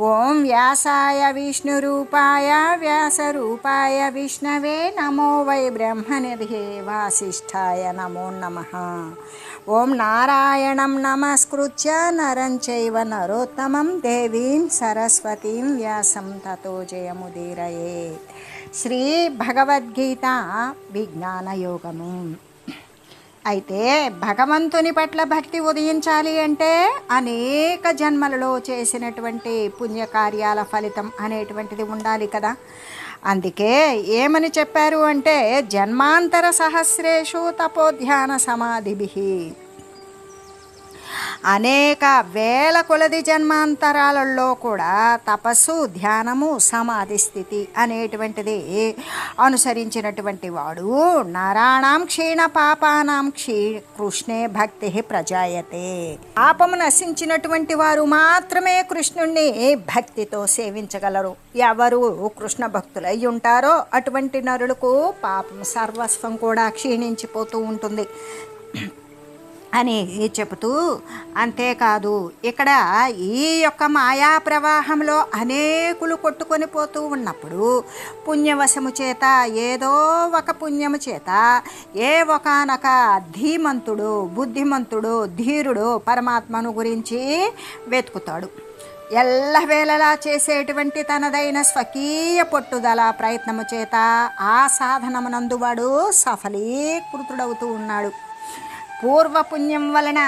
ॐ व्यासाय विष्णुरूपाय व्यासरूपाय विष्णवे नमो वै ब्रह्मनिर्हे वासिष्ठाय नमो नमः ओं नारायणं नमस्कृत्य नरं चैव नरोत्तमं देवीं सरस्वतीं व्यासं ततो जयमुदीरयेत् श्रीभगवद्गीता विज्ञानयोगम् అయితే భగవంతుని పట్ల భక్తి ఉదయించాలి అంటే అనేక జన్మలలో చేసినటువంటి పుణ్యకార్యాల ఫలితం అనేటువంటిది ఉండాలి కదా. అందుకే ఏమని చెప్పారు అంటే జన్మాంతర సహస్రేషు తపోధ్యాన సమాధిభి. అనేక వేల కొలది జన్మాంతరాలలో కూడా తపస్సు ధ్యానము సమాధి స్థితి అనేటువంటిది అనుసరించినటువంటి వాడు. నరాణం క్షీణ పాపానాం క్షీ కృష్ణే భక్తి ప్రజాయతే. పాపము నశించినటువంటి వారు మాత్రమే కృష్ణుణ్ణి భక్తితో సేవించగలరు. ఎవరు కృష్ణ భక్తులై ఉంటారో అటువంటి నరులకు పాపం సర్వస్వం కూడా క్షీణించిపోతూ ఉంటుంది. అని చెబుతూ అంతేకాదు ఇక్కడ ఈ యొక్క మాయా ప్రవాహంలో అనేకులు కొట్టుకొని పోతూ ఉన్నప్పుడు పుణ్యవశము చేత ఏదో ఒక పుణ్యము చేత ఏ ఒకనొక ధీమంతుడు బుద్ధిమంతుడు ధీరుడు పరమాత్మను గురించి వెతుకుతాడు. ఎల్లవేళలా చేసేటువంటి తనదైన స్వకీయ పట్టుదల ప్రయత్నము చేత ఆ సాధనమునందువాడు సఫలీకృతుడవుతూ ఉన్నాడు. పూర్వపుణ్యం వలన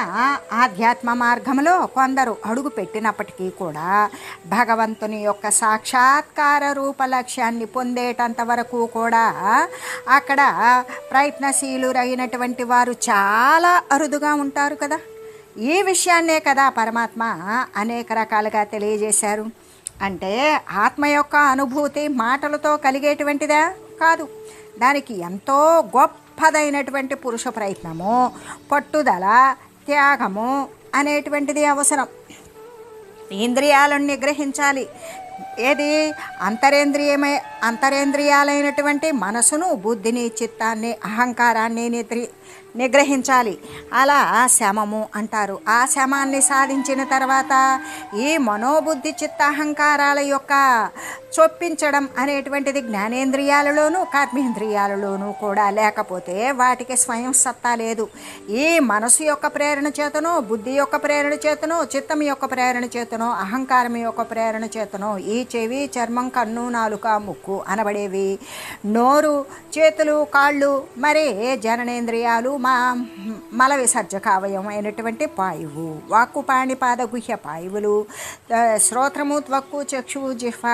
ఆధ్యాత్మ మార్గంలో కొందరు అడుగు పెట్టినప్పటికీ కూడా భగవంతుని యొక్క సాక్షాత్కార రూప లక్ష్యాన్ని పొందేటంత వరకు కూడా అక్కడ ప్రయత్నశీలురైనటువంటి వారు చాలా అరుదుగా ఉంటారు కదా. ఈ విషయాన్నే కదా పరమాత్మ అనేక రకాలుగా తెలియజేశారు. అంటే ఆత్మ యొక్క అనుభూతి మాటలతో కలిగేటువంటిదా? కాదు. దానికి ఎంతో గొప్ప పదైనటువంటి పురుష ప్రయత్నము పట్టుదల త్యాగము అనేటువంటిది అవసరం. ఇంద్రియాలను నిగ్రహించాలి ఏది? అంతరేంద్రియమే అంతరేంద్రియాలైనటువంటి మనసును బుద్ధిని చిత్తాన్ని అహంకారాన్ని నిద్రి నిగ్రహించాలి. అలా శమము అంటారు. ఆ శమాన్ని సాధించిన తర్వాత ఈ మనోబుద్ధి చిత్తాహంకారాల యొక్క చొప్పించడం అనేటువంటిది జ్ఞానేంద్రియాలలోనూ కర్మేంద్రియాలలోనూ కూడా. లేకపోతే వాటికి స్వయం సత్తా లేదు. ఈ మనసు యొక్క ప్రేరణ చేతనో బుద్ధి యొక్క ప్రేరణ చేతనో చిత్తం యొక్క ప్రేరణ చేతనో అహంకారం యొక్క ప్రేరణ చేతనో ఈ చెవి చర్మం కన్ను నాలుక ముక్కు అనబడేవి. నోరు చేతులు కాళ్ళు మరి జననేంద్రియాలు మా మల విసర్జక అవయవం అయినటువంటి పాయువు వాక్కు పాణిపాద గుహ్య పాయువులు శ్రోత్రము త్వక్కు చక్షువు జిహ్వ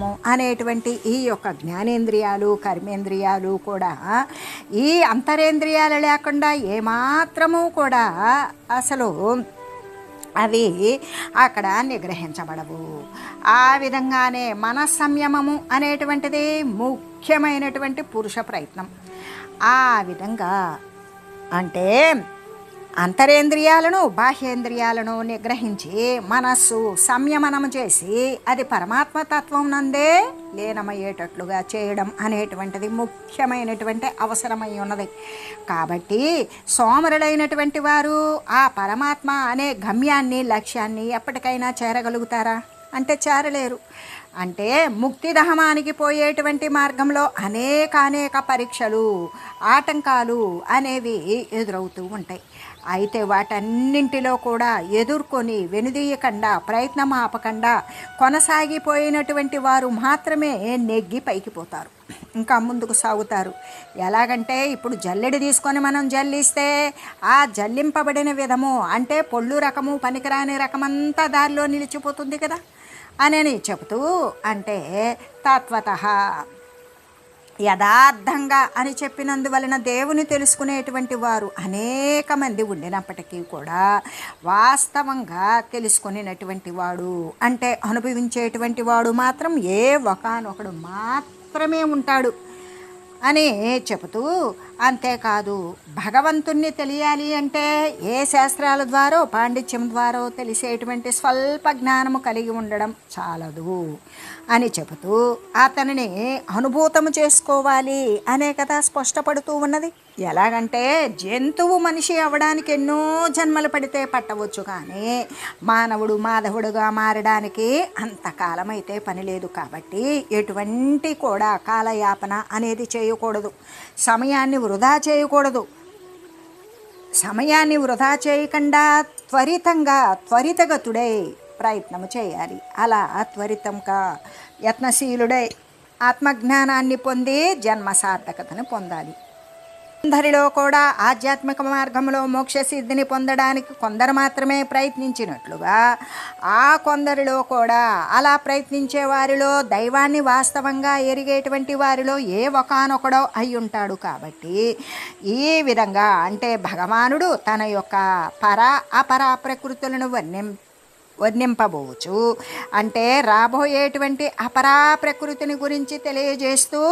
చేస్తాము అనేటువంటి ఈ యొక్క జ్ఞానేంద్రియాలు కర్మేంద్రియాలు కూడా ఈ అంతరేంద్రియాలు లేకుండా ఏమాత్రము కూడా అసలు అవి అక్కడ నిగ్రహించబడవు. ఆ విధంగానే మన సంయమము అనేటువంటిది ముఖ్యమైనటువంటి పురుష ప్రయత్నం. ఆ విధంగా అంటే అంతరేంద్రియాలను బాహ్యేంద్రియాలను నిగ్రహించి మనస్సు సంయమనము చేసి అది పరమాత్మ తత్వం నందే లీనమయ్యేటట్లుగా చేయడం అనేటువంటిది ముఖ్యమైనటువంటి అవసరమై ఉన్నది. కాబట్టి సోమరులైనటువంటి వారు ఆ పరమాత్మ అనే గమ్యాన్ని లక్ష్యాన్ని ఎప్పటికైనా చేరగలుగుతారా? అంటే చేరలేరు. అంటే ముక్తిదహమానికి పోయేటువంటి మార్గంలో అనేక అనేక పరీక్షలు ఆటంకాలు అనేవి ఎదురవుతూ ఉంటాయి. అయితే వాటన్నింటిలో కూడా ఎదుర్కొని వెనుదీయకుండా ప్రయత్నం ఆపకుండా కొనసాగిపోయినటువంటి వారు మాత్రమే నెగ్గి పైకి పోతారు. ఇంకా ముందుకు సాగుతారు. ఎలాగంటే ఇప్పుడు జల్లెడి తీసుకొని మనం జల్లిస్తే ఆ జల్లింపబడిన విధము అంటే పొళ్ళు రకము పనికిరాని రకమంతా దారిలో నిలిచిపోతుంది కదా. అని చెబుతూ అంటే తత్వత. యథార్థంగా అని చెప్పినందువలన దేవుని తెలుసుకునేటువంటి వారు అనేక మంది ఉండినప్పటికీ కూడా వాస్తవంగా తెలుసుకునేటువంటి వాడు అంటే అనుభవించేటువంటి వాడు మాత్రం ఏ ఒకనొకడు మాత్రమే ఉంటాడు. అని చెబుతూ అంతేకాదు భగవంతుణ్ణి తెలియాలి అంటే ఏ శాస్త్రాల ద్వారా పాండిత్యం ద్వారా తెలిసేటువంటి స్వల్ప జ్ఞానము కలిగి ఉండడం చాలదు అని చెబుతూ అతనిని అనుభూతము చేసుకోవాలి అనే కదా స్పష్టపడుతూ ఉన్నది. ఎలాగంటే జంతువు మనిషి అవ్వడానికి ఎన్నో జన్మలు పడితే పట్టవచ్చు కానీ మానవుడు మాధవుడుగా మారడానికి అంతకాలమైతే అయితే పని లేదు కాబట్టి ఎటువంటి కూడా కాలయాపన అనేది చేయకూడదు. సమయాన్ని వృధా చేయకూడదు. సమయాన్ని వృధా చేయకుండా త్వరితంగా త్వరితగతుడై ప్రయత్నము చేయాలి. అలా త్వరితంగా యత్నశీలుడై ఆత్మజ్ఞానాన్ని పొంది జన్మ సార్థకతను పొందాలి. అందరిలో కూడా ఆధ్యాత్మిక మార్గంలో మోక్ష సిద్ధిని పొందడానికి కొందరు మాత్రమే ప్రయత్నించినట్లుగా ఆ కొందరిలో కూడా అలా ప్రయత్నించే వారిలో దైవాన్ని వాస్తవంగా ఎరిగేటువంటి వారిలో ఏ ఒకనొకడో అయి ఉంటాడు కాబట్టి ఈ విధంగా అంటే భగవానుడు తన యొక్క పర అపర ప్రకృతులను వర్ణిం వర్ణింపబోవచ్చు. అంటే రాబోయేటువంటి అపరా ప్రకృతిని గురించి తెలియజేస్తూ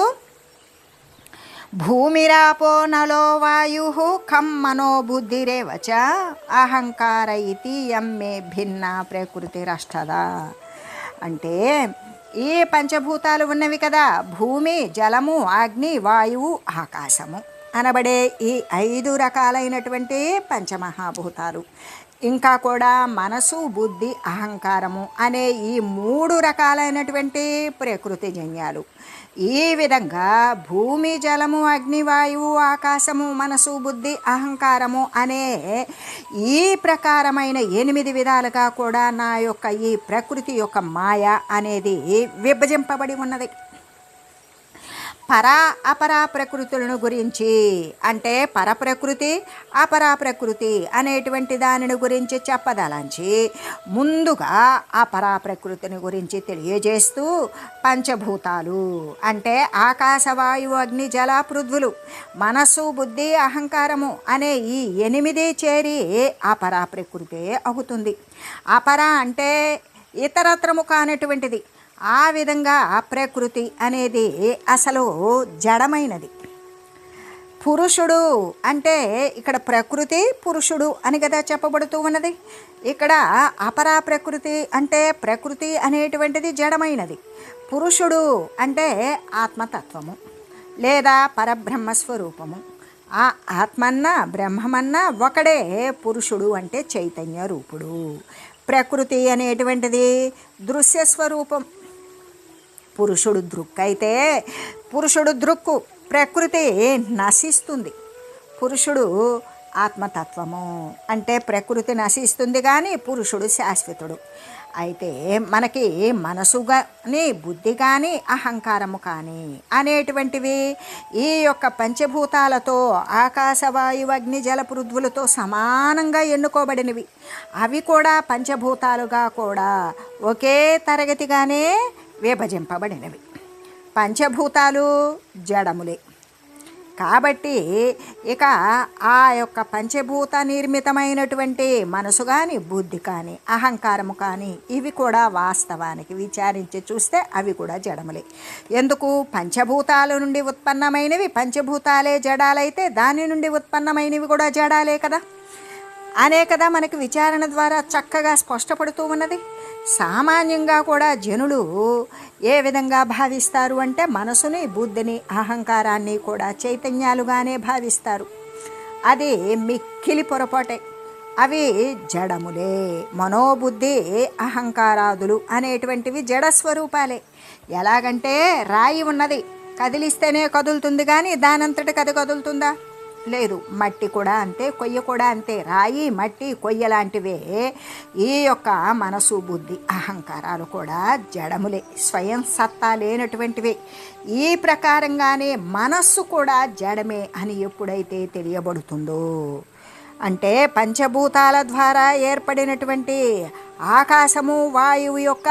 భూమిరాపో నలో వాయు ఖం మనోబుద్ధిరేవచ చ అహంకార ఇది ఎమ్మే భిన్న ప్రకృతిరష్టదా అంటే ఈ పంచభూతాలు ఉన్నవి కదా భూమి జలము అగ్ని వాయువు ఆకాశము. అనబడే ఈ ఐదు రకాలైనటువంటి పంచమహాభూతాలు. ఇంకా కూడా మనసు బుద్ధి అహంకారము అనే ఈ మూడు రకాలైనటువంటి ప్రకృతి జన్యాలు. ఈ విధంగా భూమి జలము అగ్నివాయువు ఆకాశము మనసు బుద్ధి అహంకారము అనే ఈ ప్రకారమైన ఎనిమిది విధాలుగా కూడా నా యొక్క ఈ ప్రకృతి యొక్క మాయ అనేది విభజింపబడి ఉన్నది. పరా అపరా ప్రకృతులను గురించి. అంటే పరప్రకృతి అపరా ప్రకృతి అనేటువంటి దానిని గురించి చెప్పదలంచి. ముందుగా అపరా ప్రకృతిని గురించి తెలియజేస్తూ పంచభూతాలు. అంటే ఆకాశవాయువు అగ్ని జల పృథ్వులు మనస్సు బుద్ధి అహంకారము అనే ఈ ఎనిమిది చేరి అపరా ప్రకృతే అవుతుంది. అపర అంటే ఇతరత్రము కానటువంటిది. ఆ విధంగా ప్రకృతి అనేది అసలు జడమైనది. పురుషుడు అంటే ఇక్కడ ప్రకృతి పురుషుడు అని కదా చెప్పబడుతూ ఉన్నది. ఇక్కడ అపరా ప్రకృతి అంటే ప్రకృతి అనేటువంటిది జడమైనది. పురుషుడు అంటే ఆత్మతత్వము లేదా పరబ్రహ్మ స్వరూపము. ఆ ఆత్మన్న బ్రహ్మమన్న ఒకడే పురుషుడు అంటే చైతన్య రూపుడు. ప్రకృతి అనేటువంటిది దృశ్య స్వరూపం పురుషుడు దృక్కు అయితే పురుషుడు దృక్కు ప్రకృతి నశిస్తుంది. పురుషుడు ఆత్మతత్వము అంటే ప్రకృతి నశిస్తుంది కానీ పురుషుడు శాశ్వతుడు. అయితే మనకి మనసు కానీ బుద్ధి కానీ అహంకారము కానీ అనేటువంటివి ఈ యొక్క పంచభూతాలతో ఆకాశవాయువు అగ్ని జల పృథ్వులతో సమానంగా ఎన్నుకోబడినవి. అవి కూడా పంచభూతాలుగా కూడా ఒకే తరగతిగానే విభజింపబడినవి. పంచభూతాలు జడములే. కాబట్టి ఇక ఆ యొక్క పంచభూత నిర్మితమైనటువంటి మనసు కానీ బుద్ధి కానీ అహంకారము కానీ ఇవి కూడా వాస్తవానికి విచారించి చూస్తే అవి కూడా జడములే. ఎందుకు? పంచభూతాల నుండి ఉత్పన్నమైనవి పంచభూతాలే జడాలైతే దాని నుండి ఉత్పన్నమైనవి కూడా జడాలే కదా. అనే కదా మనకి విచారణ ద్వారా చక్కగా స్పష్టపడుతూ ఉన్నది. సామాన్యంగా కూడా జనులు ఏ విధంగా భావిస్తారు అంటే మనసుని బుద్ధిని అహంకారాన్ని కూడా చైతన్యాలుగానే భావిస్తారు. అది మిక్కిలి పొరపాటే. అవి జడములే మనోబుద్ధి అహంకారాదులు అనేటువంటివి జడ స్వరూపాలే. ఎలాగంటే రాయి ఉన్నది కదిలిస్తేనే కదులుతుంది కానీ దానంతటి కది కదులుతుందా? లేదు. మట్టి కూడా అంతే కొయ్య కూడా అంతే. రాయి మట్టి కొయ్య లాంటివే. ఈ యొక్క మనసు బుద్ధి అహంకారాలు కూడా జడములే. స్వయం సత్తా లేనటువంటివే. ఈ ప్రకారంగానే మనస్సు కూడా జడమే అని ఎప్పుడైతే తెలియబడుతుందో అంటే పంచభూతాల ద్వారా ఏర్పడినటువంటి ఆకాశము వాయువు యొక్క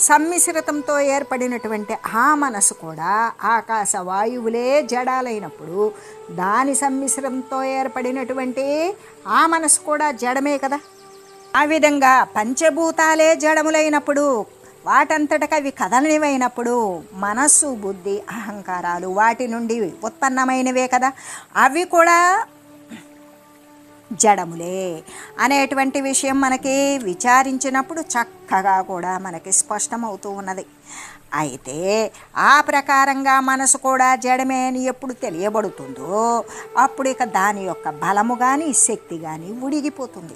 సమ్మిశ్రితంతో ఏర్పడినటువంటి ఆ మనసు కూడా ఆకాశ వాయువులే జడాలైనప్పుడు దాని సమ్మిశ్రంతో ఏర్పడినటువంటి ఆ మనసు కూడా జడమే కదా. ఆ విధంగా పంచభూతాలే జడములైనప్పుడు వాటంతటకవి అవి కదలనివైనప్పుడు మనస్సు బుద్ధి అహంకారాలు వాటి నుండి ఉత్పన్నమైనవే కదా. అవి కూడా జడములే అనేటువంటి విషయం మనకి విచారించినప్పుడు చక్కగా కూడా మనకి స్పష్టమవుతూ ఉన్నది. అయితే ఆ ప్రకారంగా మనసు కూడా జడమే అని ఎప్పుడు తెలియబడుతుందో అప్పుడు ఇక దాని యొక్క బలము కానీ శక్తి కానీ ఉడిగిపోతుంది.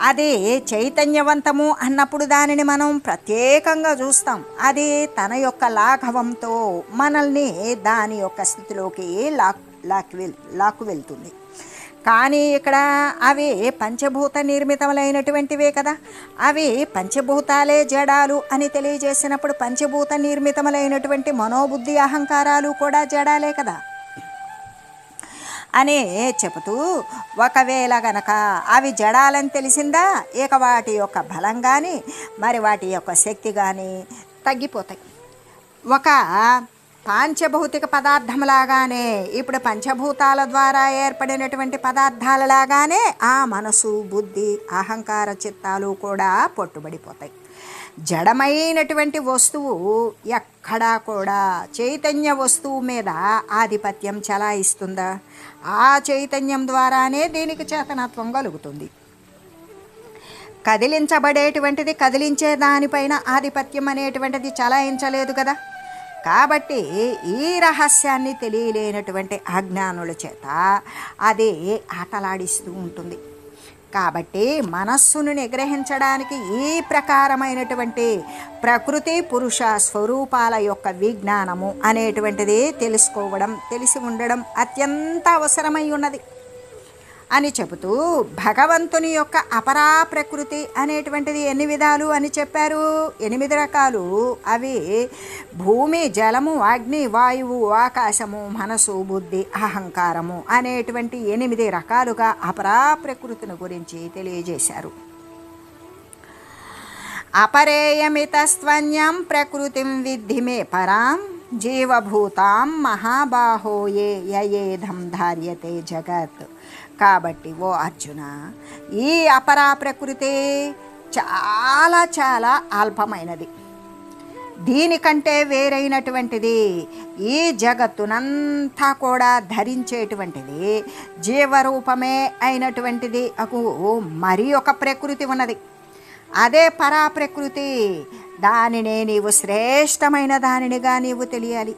అదే చైతన్యవంతము అన్నప్పుడు దానిని మనం ప్రత్యేకంగా చూస్తాం. అది తన యొక్క లాఘవంతో మనల్ని దాని యొక్క స్థితిలోకి లాక్ లాక్ వెల్ లాక్కు వెళ్తుంది. కానీ ఇక్కడ అవి పంచభూత నిర్మితములైనటువంటివే కదా. అవి పంచభూతాలే జడాలు అని తెలియజేసినప్పుడు పంచభూత నిర్మితములైనటువంటి మనోబుద్ధి అహంకారాలు కూడా జడాలే కదా. అని చెబుతూ ఒకవేళ గనక అవి జడాలని తెలిసిందా? ఇక వాటి యొక్క బలం కానీ మరి వాటి యొక్క శక్తి కానీ తగ్గిపోతాయి. ఒక పాంచభౌతిక పదార్థములాగానే ఇప్పుడు పంచభూతాల ద్వారా ఏర్పడినటువంటి పదార్థాలలాగానే ఆ మనసు బుద్ధి అహంకార చిత్తాలు కూడా పట్టుబడిపోతాయి. జడమైనటువంటి వస్తువు ఎక్కడా కూడా చైతన్య వస్తువు మీద ఆధిపత్యం చలాయిస్తుందా? ఆ చైతన్యం ద్వారానే దీనికి చేతనత్వం కలుగుతుంది. కదిలించబడేటువంటిది కదిలించే దానిపైన ఆధిపత్యం అనేటువంటిది చలాయించలేదు కదా? కాబట్టి ఈ రహస్యాన్ని తెలియలేనటువంటి అజ్ఞానుల చేత అది ఆటలాడిస్తూ ఉంటుంది. కాబట్టి మనస్సును నిగ్రహించడానికి ఈ ప్రకారమైనటువంటి ప్రకృతి పురుష స్వరూపాల యొక్క విజ్ఞానము అనేటువంటిది తెలుసుకోవడం తెలిసి ఉండడం అత్యంత అవసరమై ఉన్నది. అని చెబుతూ భగవంతుని యొక్క అపరా ప్రకృతి అనేటువంటిది ఎన్ని విధాలు అని చెప్పారు? ఎనిమిది రకాలు. అవి భూమి జలము అగ్ని వాయువు ఆకాశము మనసు బుద్ధి అహంకారము అనేటువంటి ఎనిమిది రకాలుగా అపరా ప్రకృతిని గురించి తెలియజేశారు. అపరేయమితస్వన్యం ప్రకృతిం విద్ధి మే పరాం జీవభూతాం మహాబాహోయే యయేధం ధార్యతే జగత్. కాబట్టి ఓ అర్జున ఈ అపరా ప్రకృతి చాలా చాలా అల్పమైనది. దీనికంటే వేరైనటువంటిది ఈ జగత్తునంతా కూడా ధరించేటువంటిది జీవరూపమే అయినటువంటిది. అకు మరి ఒక ప్రకృతి ఉన్నది. అదే పరా ప్రకృతి దానినే నీవు శ్రేష్టమైన దానినిగా నీవు తెలియాలి.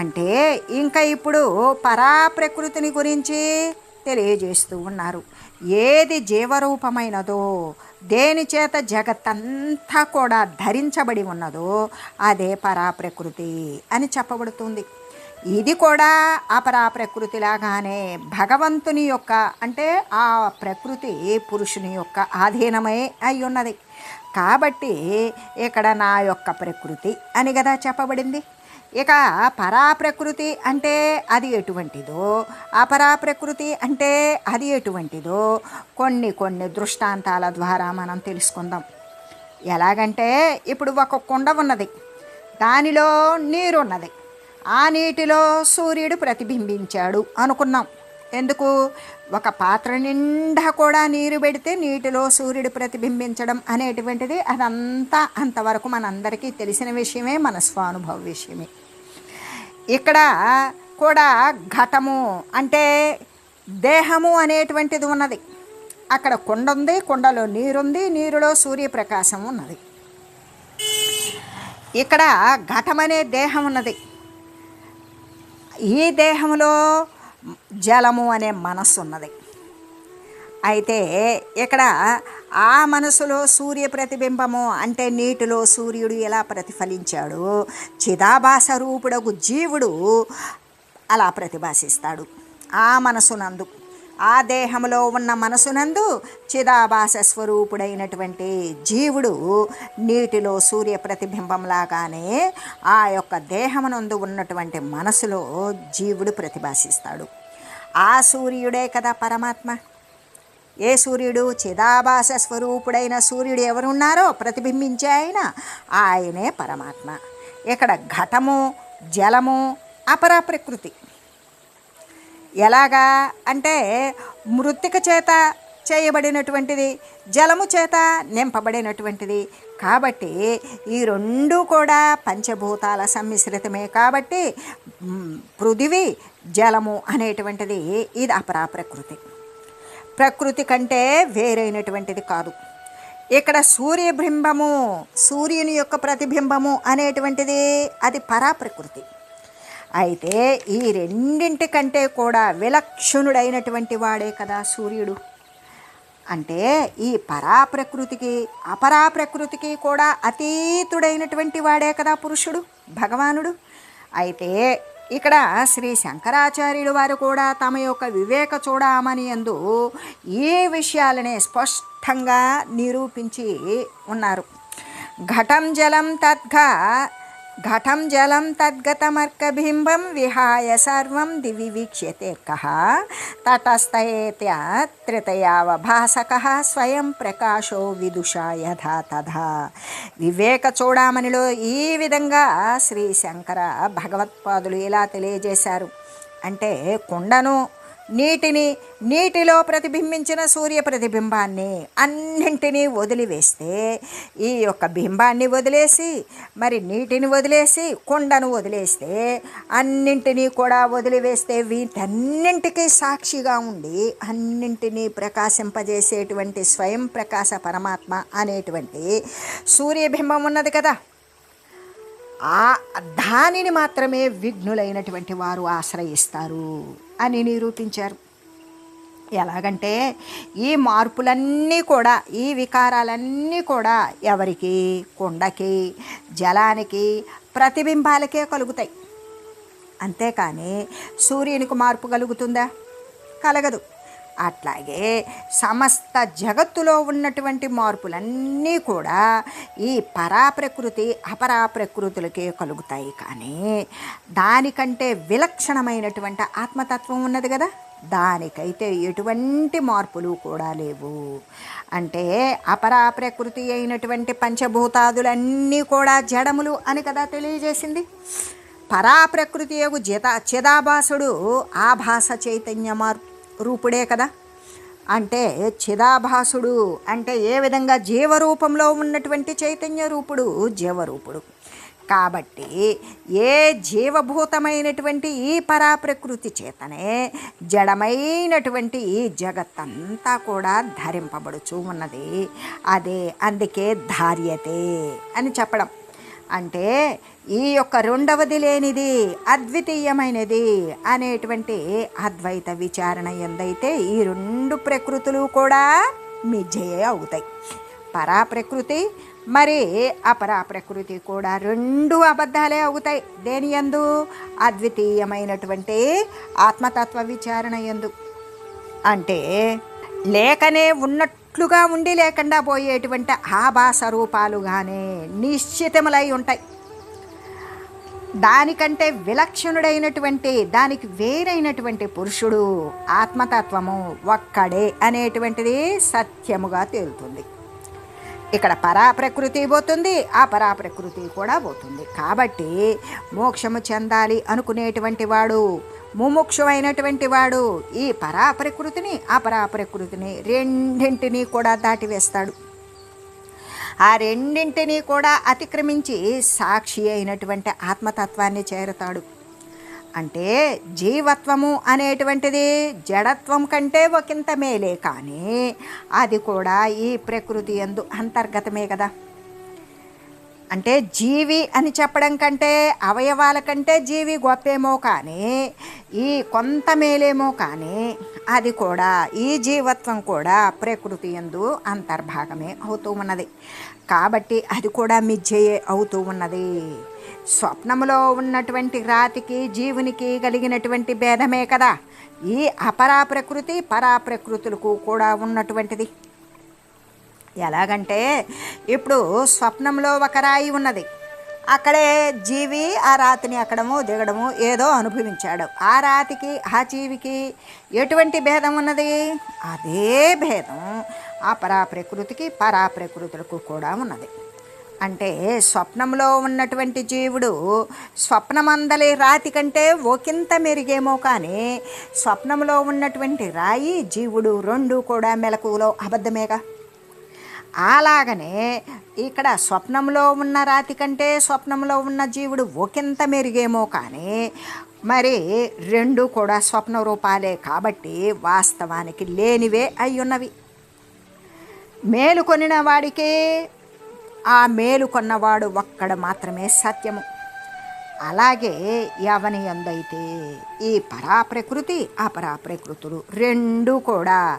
అంటే ఇంకా ఇప్పుడు పరా ప్రకృతిని గురించి తెలియజేస్తూ ఉన్నారు. ఏది జీవరూపమైనదో దేనిచేత జగత్తంతా కూడా ధరించబడి ఉన్నదో అదే పరాప్రకృతి అని చెప్పబడుతుంది. ఇది కూడా అపరా ప్రకృతి లాగానే భగవంతుని యొక్క అంటే ఆ ప్రకృతి పురుషుని యొక్క ఆధీనమై అయి ఉన్నది. కాబట్టి ఇక్కడ నా యొక్క ప్రకృతి అని కదా చెప్పబడింది. ఇక పరాప్రకృతి అంటే అది ఎటువంటిదో అపరాప్రకృతి అంటే అది ఎటువంటిదో కొన్ని కొన్ని దృష్టాంతాల ద్వారా మనం తెలుసుకుందాం. ఎలాగంటే ఇప్పుడు ఒక కుండ ఉన్నది దానిలో నీరు ఉన్నది ఆ నీటిలో సూర్యుడు ప్రతిబింబించాడు అనుకున్నాం. ఎందుకు? ఒక పాత్ర నిండా కూడా నీరు పెడితే నీటిలో సూర్యుడు ప్రతిబింబించడం అనేటువంటిది అదంతా అంతవరకు మనందరికీ తెలిసిన విషయమే మన స్వానుభవ విషయమే. ఇక్కడ కూడా ఘటము అంటే దేహము అనేటువంటిది ఉన్నది. అక్కడ కుండ ఉంది కుండలో నీరుంది నీరులో సూర్యప్రకాశం ఉన్నది. ఇక్కడ ఘటమనే దేహం ఉన్నది. ఈ దేహంలో జలము అనే మనస్సు ఉన్నది. అయితే ఇక్కడ ఆ మనసులో సూర్య ప్రతిబింబము అంటే నీటిలో సూర్యుడు ఎలా ప్రతిఫలించాడు? చిదాభాస రూపుడకు జీవుడు అలా ప్రతిభాసిస్తాడు. ఆ మనసునందు ఆ దేహంలో ఉన్న మనసునందు చిదాభాస స్వరూపుడైనటువంటి జీవుడు నీటిలో సూర్య ప్రతిబింబంలాగానే ఆ యొక్క దేహమునందు ఉన్నటువంటి మనసులో జీవుడు ప్రతిభాసిస్తాడు. ఆ సూర్యుడే కదా పరమాత్మ. ఏ సూర్యుడు? చిదాభాస స్వరూపుడైన సూర్యుడు ఎవరున్నారో ప్రతిబింబించే ఆయన ఆయనే పరమాత్మ. ఇక్కడ ఘటము జలము అపరా ప్రకృతి. ఎలాగా అంటే మృతిక చేత చేయబడినటువంటిది జలము చేత నింపబడినటువంటిది. కాబట్టి ఈ రెండు కూడా పంచభూతాల సమ్మిశ్రితమే కాబట్టి పృథివీ జలము అనేటువంటిది ఇది అపరా ప్రకృతి. ప్రకృతి కంటే వేరైనటువంటిది కాదు. ఇక్కడ సూర్యబింబము సూర్యుని యొక్క ప్రతిబింబము అనేటువంటిది అది పరాప్రకృతి. అయితే ఈ రెండింటి కంటే కూడా విలక్షణుడైనటువంటి వాడే కదా సూర్యుడు. అంటే ఈ పరాప్రకృతికి అపరాప్రకృతికి కూడా అతీతుడైనటువంటి వాడే కదా పురుషుడు భగవానుడు. అయితే ఇక్కడ శ్రీ శంకరాచార్యులు వారు కూడా తమ యొక్క వివేక చూడమని ఎందు ఈ విషయాలనే స్పష్టంగా నిరూపించి ఉన్నారు. ఘటం జలం తద్ఘ ఘటం జలం తద్గతమర్కబింబం విహాయ సర్వం దివి వీక్ష్యతేర్క తటస్థయేత్య త్రితయావభాసక స్వయం ప్రకాశో విదుషా యథా తథా. వివేక చూడామణిలో ఈ విధంగా శ్రీ శంకర భగవత్పాదులు ఇలా తెలియజేశారు. అంటే కుండను నీటిని నీటిలో ప్రతిబింబించిన సూర్య ప్రతిబింబాన్ని అన్నింటినీ వదిలివేస్తే ఈ యొక్క బింబాన్ని వదిలేసి మరి నీటిని వదిలేసి కొండను వదిలేస్తే అన్నింటినీ కూడా వదిలివేస్తే వీటన్నింటికీ సాక్షిగా ఉండి అన్నింటినీ ప్రకాశింపజేసేటువంటి స్వయం ప్రకాశ పరమాత్మ అనేటువంటి సూర్యబింబం ఉన్నది కదా. ఆ దానిని మాత్రమే విఘ్నులైనటువంటి వారు ఆశ్రయిస్తారు. అని నిరూపించారు. ఎలాగంటే ఈ మార్పులన్నీ కూడా ఈ వికారాలన్నీ కూడా ఎవరికి? కొండకి జలానికి ప్రతిబింబాలకే కలుగుతాయి. అంతేకాని సూర్యునికి మార్పు కలుగుతుందా? కలగదు. అట్లాగే సమస్త జగత్తులో ఉన్నటువంటి మార్పులన్నీ కూడా ఈ పరాప్రకృతి అపరాప్రకృతులకే కలుగుతాయి. కానీ దానికంటే విలక్షణమైనటువంటి ఆత్మతత్వం ఉన్నది కదా. దానికైతే ఎటువంటి మార్పులు కూడా లేవు. అంటే అపరాప్రకృతి అయినటువంటి పంచభూతాదులన్నీ కూడా జడములు అని కదా తెలియజేసింది. పరాప్రకృతి యొక్క చిదా చిదాభాసుడు ఆభాస చైతన్య మార్పు. రూపుడే కదా? అంటే చిదాభాసుడు అంటే ఏ విధంగా జీవరూపంలో ఉన్నటువంటి చైతన్య రూపుడు? జీవరూపుడు. కాబట్టి ఏ జీవభూతమైనటువంటి ఈ పరాప్రకృతి చేతనే జడమైనటువంటి ఈ జగత్తంతా కూడా ధరింపబడుచు ఉన్నది. అదే అందుకే ధార్యతే అని చెప్పడం. అంటే ఈ యొక్క రెండవది లేనిది అద్వితీయమైనది అనేటువంటి అద్వైత విచారణ ఎందైతే ఈ రెండు ప్రకృతులు కూడా మిజయే అవుతాయి. పరాప్రకృతి మరి అపరాప్రకృతి కూడా రెండు అబద్ధాలే అవుతాయి. దేని ఎందు అద్వితీయమైనటువంటి ఆత్మతత్వ విచారణ ఎందు అంటే లేకనే ఉన్నట్లుగా ఉండి లేకుండా పోయేటువంటి ఆభాస రూపాలుగానే నిశ్చితములై ఉంటాయి. దానికంటే విలక్షణుడైనటువంటి దానికి వేరైనటువంటి పురుషుడు ఆత్మతత్వము ఒక్కడే అనేటువంటిది సత్యముగా తేలుతుంది. ఇక్కడ పరాప్రకృతి పోతుంది ఆ పరాప్రకృతి కూడా పోతుంది. కాబట్టి మోక్షము చెందాలి అనుకునేటువంటి వాడు ముముక్షమైనటువంటి వాడు ఈ పరాప్రకృతిని అపరాప్రకృతిని రెండింటినీ కూడా దాటివేస్తాడు. ఆ రెండింటినీ కూడా అతిక్రమించి సాక్షి అయినటువంటి ఆత్మతత్వాన్ని చేరుతాడు. అంటే జీవత్వము అనేటువంటిది జడత్వం కంటే ఒకంత మేలే కానీ అది కూడా ఈ ప్రకృతి ఎందు అంతర్గతమే కదా. అంటే జీవి అని చెప్పడం కంటే అవయవాల కంటే జీవి గొప్పేమో కానీ ఈ కొంత మేలేమో కానీ అది కూడా ఈ జీవత్వం కూడా ప్రకృతి ఎందు అంతర్భాగమే అవుతూ ఉన్నది. కాబట్టి అది కూడా మిథ్యయే అవుతూ ఉన్నది. స్వప్నములో ఉన్నటువంటి రాతికి జీవునికి కలిగినటువంటి భేదమే కదా. ఈ అపరా ప్రకృతి పరాప్రకృతులకు కూడా ఉన్నటువంటిది. ఎలాగంటే ఇప్పుడు స్వప్నంలో ఒక రాయి ఉన్నది. అక్కడే జీవి ఆ రాతిని అక్కడము దిగడము ఏదో అనుభవించాడు. ఆ రాతికి ఆ జీవికి ఎటువంటి భేదం ఉన్నది? అదే భేదం ఆ పరాప్రకృతికి పరాప్రకృతులకు కూడా ఉన్నది. అంటే స్వప్నంలో ఉన్నటువంటి జీవుడు స్వప్నమందలి రాతి కంటే ఒకంత మెరుగేమో కానీ స్వప్నంలో ఉన్నటువంటి రాయి జీవుడు రెండు కూడా మెలకువలో అబద్ధమేగా? అలాగనే ఇక్కడ స్వప్నంలో ఉన్న రాతి కంటే స్వప్నంలో ఉన్న జీవుడు ఒకంత మెరుగేమో కానీ మరి రెండు కూడా స్వప్న రూపాలే కాబట్టి వాస్తవానికి లేనివే అయ్యున్నవి. మేలు కొనిన వాడికి ఆ మేలు కొన్నవాడు ఒక్కడ మాత్రమే సత్యము. అలాగే యవని ఎందైతే ఈ పరాప్రకృతి అపరాప్రకృతులు రెండు కూడా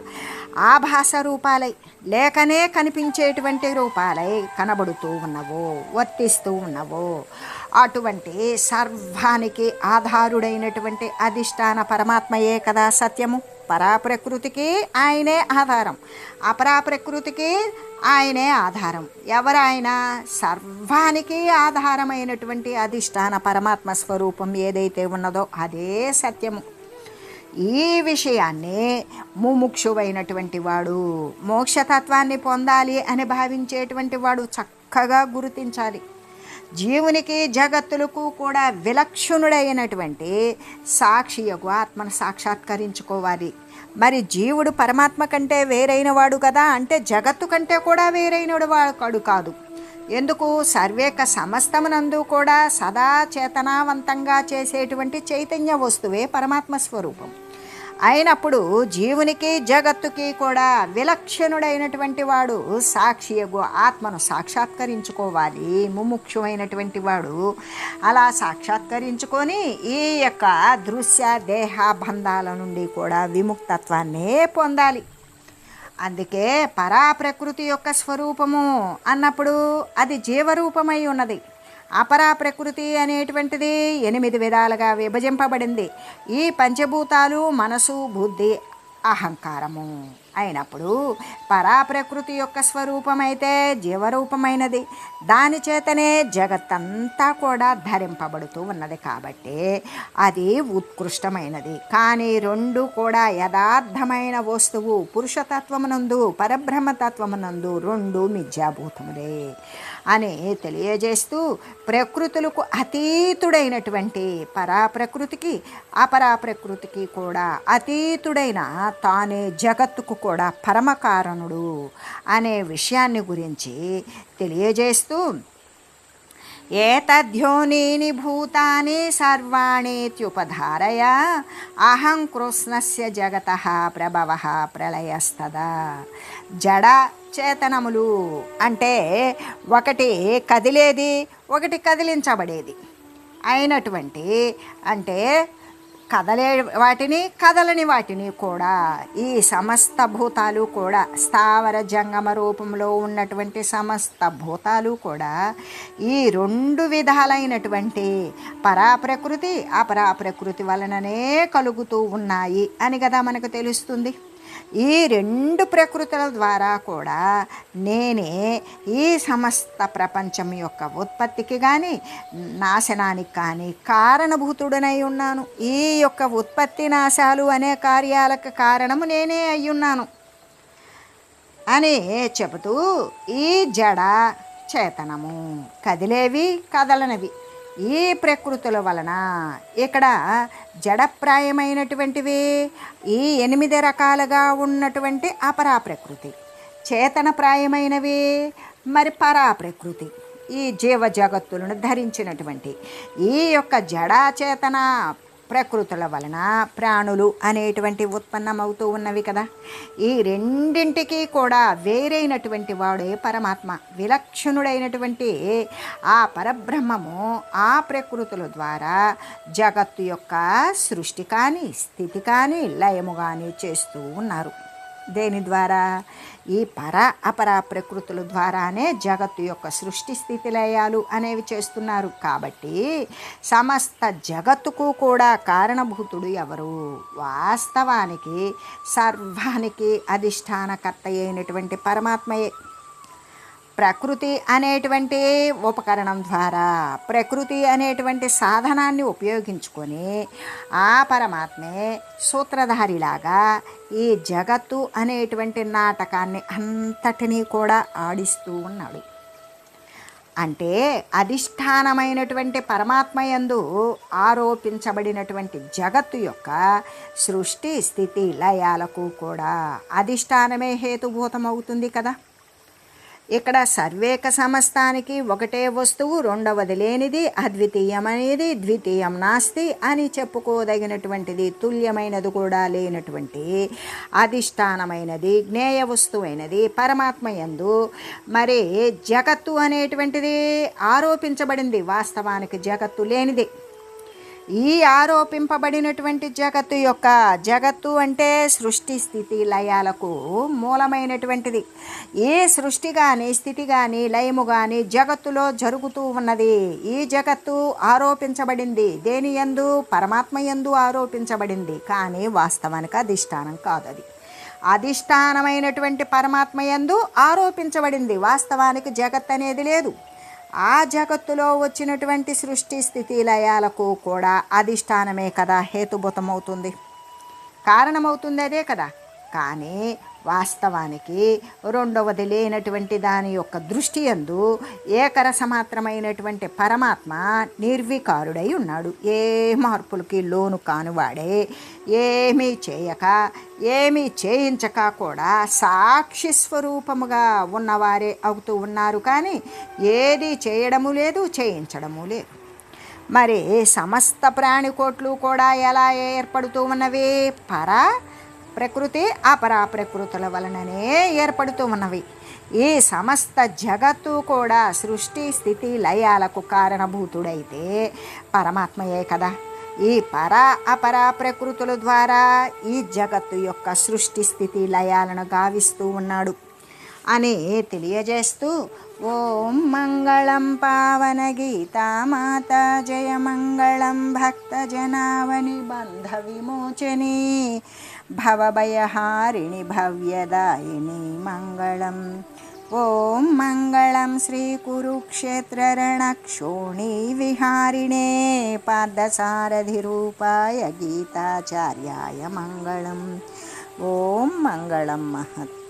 ఆభాస రూపాలై లేకనే కనిపించేటువంటి రూపాలై కనబడుతూ ఉన్నవో వర్తిస్తూ ఉన్నవో అటువంటి సర్వానికి ఆధారుడైనటువంటి అధిష్టాన పరమాత్మయే కదా సత్యము. పరాప్రకృతికి ఆయనే ఆధారం. అపరాప్రకృతికి ఆయనే ఆధారం. ఎవరాయన? సర్వానికి ఆధారమైనటువంటి అధిష్టాన పరమాత్మ స్వరూపం ఏదైతే ఉన్నదో అదే సత్యము. ఈ విషయాన్ని ముముక్షువైనటువంటి వాడు మోక్షతత్వాన్ని పొందాలి అని భావించేటువంటి వాడు చక్కగా గుర్తించాలి. జీవునికి జగత్తులకు కూడా విలక్షణుడైనటువంటి సాక్షియకు ఆత్మను సాక్షాత్కరించుకోవాలి. మరి జీవుడు పరమాత్మ కంటే వేరైన వాడు కదా అంటే జగత్తు కంటే కూడా వేరైన వాడు కాదు. ఎందుకు? సర్వేక సమస్తమునందు కూడా సదా చేతనావంతంగా చేసేటువంటి చైతన్య వస్తువే పరమాత్మ స్వరూపం. అయినప్పుడు జీవునికి జగత్తుకి కూడా విలక్షణుడైనటువంటి వాడు సాక్షియగు ఆత్మను సాక్షాత్కరించుకోవాలి ముముక్షువైనటువంటి వాడు అలా సాక్షాత్కరించుకొని ఈ యొక్క దృశ్య దేహ బంధాల నుండి కూడా విముక్తత్వాన్నే పొందాలి. అందుకే పరాప్రకృతి యొక్క స్వరూపము అన్నప్పుడు అది జీవరూపమై ఉన్నది. అపరా ప్రకృతి అనేటువంటిది ఎనిమిది విధాలుగా విభజింపబడింది. ఈ పంచభూతాలు మనసు బుద్ధి అహంకారము. అయినప్పుడు పరాప్రకృతి యొక్క స్వరూపమైతే జీవరూపమైనది. దాని చేతనే జగత్తంతా కూడా ధరింపబడుతూ ఉన్నది కాబట్టి అది ఉత్కృష్టమైనది. కానీ రెండు కూడా యథార్థమైన వస్తువు పురుషతత్వమునందు పరబ్రహ్మతత్వమునందు రెండు మిథ్యాభూతములే. అని తెలియజేస్తూ ప్రకృతులకు అతీతుడైనటువంటి పరాప్రకృతికి అపరాప్రకృతికి కూడా అతీతుడైన తానే జగత్తుకు కూడా పరమకారణుడు అనే విషయాన్ని గురించి తెలియజేస్తూ ఏతద్యోనీని భూతాని సర్వాణీత్యుపధారయ అహం కృష్ణస్య జగత ప్రభవ ప్రళయస్తదా. జడ చేతనములు అంటే ఒకటి కదిలేది ఒకటి కదిలించబడేది. అయినటువంటి అంటే కదలే వాటిని కదలని వాటిని కూడా ఈ సమస్త భూతాలు కూడా స్థావర జంగమ రూపంలో ఉన్నటువంటి సమస్త భూతాలు కూడా ఈ రెండు విధాలైనటువంటి పరాప్రకృతి అపరాప్రకృతి వలననే కలుగుతూ ఉన్నాయి అని కదా మనకు తెలుస్తుంది. ఈ రెండు ప్రకృతుల ద్వారా కూడా నేనే ఈ సమస్త ప్రపంచం యొక్క ఉత్పత్తికి కానీ నాశనానికి కానీ కారణభూతుడనై ఉన్నాను. ఈ యొక్క ఉత్పత్తి నాశాలు అనే కార్యాలకు కారణము నేనే అయ్యున్నాను అని చెబుతూ ఈ జడ చేతనము. కదిలేవి కదలనవి. ఈ ప్రకృతుల వలన ఇక్కడ జడప్రాయమైనటువంటివి ఈ ఎనిమిది రకాలుగా ఉన్నటువంటి అపరా ప్రకృతి చేతనప్రాయమైనవి మరి పరా ప్రకృతి ఈ జీవ జగత్తులను ధరించినటువంటి ఈ యొక్క జడాచేతన ప్రకృతుల వలన ప్రాణులు అనేటువంటి ఉత్పన్నమవుతూ ఉన్నవి కదా. ఈ రెండింటికి కూడా వేరైనటువంటి వాడే పరమాత్మ విలక్షణుడైనటువంటి ఆ పరబ్రహ్మము ఆ ప్రకృతుల ద్వారా జగత్తు యొక్క సృష్టి కానీ స్థితి కానీ లయము కానీ చేస్తూ ఉన్నారు. దేని ద్వారా? ఈ పర అపర ప్రకృతుల ద్వారానే జగత్తు యొక్క సృష్టి స్థితి లయాలు అనేవి చేస్తున్నారు. కాబట్టి సమస్త జగత్తుకు కూడా కారణభూతుడు ఎవరు? వాస్తవానికి సర్వానికి అధిష్టానకర్త అయినటువంటి పరమాత్మయే. ప్రకృతి అనేటువంటి ఉపకరణం ద్వారా ప్రకృతి అనేటువంటి సాధనాన్ని ఉపయోగించుకొని ఆ పరమాత్మే సూత్రధారిలాగా ఈ జగత్తు అనేటువంటి నాటకాన్ని అంతటినీ కూడా ఆడిస్తూ ఉన్నాడు. అంటే అధిష్టానమైనటువంటి పరమాత్మ యందు ఆరోపించబడినటువంటి జగత్తు యొక్క సృష్టి స్థితి లయాలకు కూడా అధిష్టానమే హేతుభూతమవుతుంది కదా. ఇక్కడ సర్వేక సమస్తానికి ఒకటే వస్తువు రెండవది లేనిది అద్వితీయమనేది ద్వితీయం నాస్తి అని చెప్పుకోదగినటువంటిది తుల్యమైనది కూడా లేనటువంటి అధిష్టానమైనది జ్ఞేయ వస్తువైనది పరమాత్మ ఎందు మరి జగత్తు అనేటువంటిది ఆరోపించబడింది వాస్తవానికి జగత్తు లేనిది. ఈ ఆరోపింపబడినటువంటి జగత్తు యొక్క జగత్తు అంటే సృష్టి స్థితి లయాలకు మూలమైనటువంటిది. ఏ సృష్టి కానీ స్థితి కానీ లయము కానీ జగత్తులో జరుగుతూ ఉన్నది. ఈ జగత్తు ఆరోపించబడింది. దేని యందు? పరమాత్మ యందు ఆరోపించబడింది. కానీ వాస్తవానికి అధిష్టానం కాదు అది అధిష్టానమైనటువంటి పరమాత్మ యందు ఆరోపించబడింది. వాస్తవానికి జగత్ అనేది లేదు. ఆ జగత్తులో వచ్చినటువంటి సృష్టి స్థితి లయాలకు కూడా అధిష్టానమే కదా హేతుభూతమవుతుంది. కారణమవుతుంది అదే కదా. కానీ వాస్తవానికి రెండవది లేనటువంటి దాని యొక్క దృష్టి ఎందు ఏకరసమాత్రమైనటువంటి పరమాత్మ నిర్వికారుడై ఉన్నాడు. ఏ మార్పులకి లోను కానివాడే ఏమీ చేయక ఏమీ చేయించక కూడా సాక్షి స్వరూపముగా ఉన్నవారే అవుతూ ఉన్నారు. కానీ ఏది చేయడము లేదు చేయించడము లేదు. మరి సమస్త ప్రాణికోట్లు కూడా ఎలా ఏర్పడుతూ ఉన్నవి? పర ప్రకృతి అపరా ప్రకృతుల వలననే ఏర్పడుతూ ఉన్నవి ఈ సమస్త జగత్తు కూడా సృష్టి స్థితి లయాలకు కారణభూతుడైతే పరమాత్మయే కదా. ఈ పర అపర ప్రకృతుల ద్వారా ఈ జగత్తు యొక్క సృష్టి స్థితి లయాలను గావిస్తూ ఉన్నాడు. అని తెలియజేస్తూ ఓం మంగళం పావన గీతామాత జయ మంగళం భక్త జనావని బంధ విమోచని भवभयहारिणि भव्यदायिनि मङ्गलम्। ॐ मङ्गलं श्रीकुरुक्षेत्ररणक्षोणीविहारिणे पादसारथिरूपाय गीताचार्याय मङ्गलम्। ॐ मङ्गलं महत्।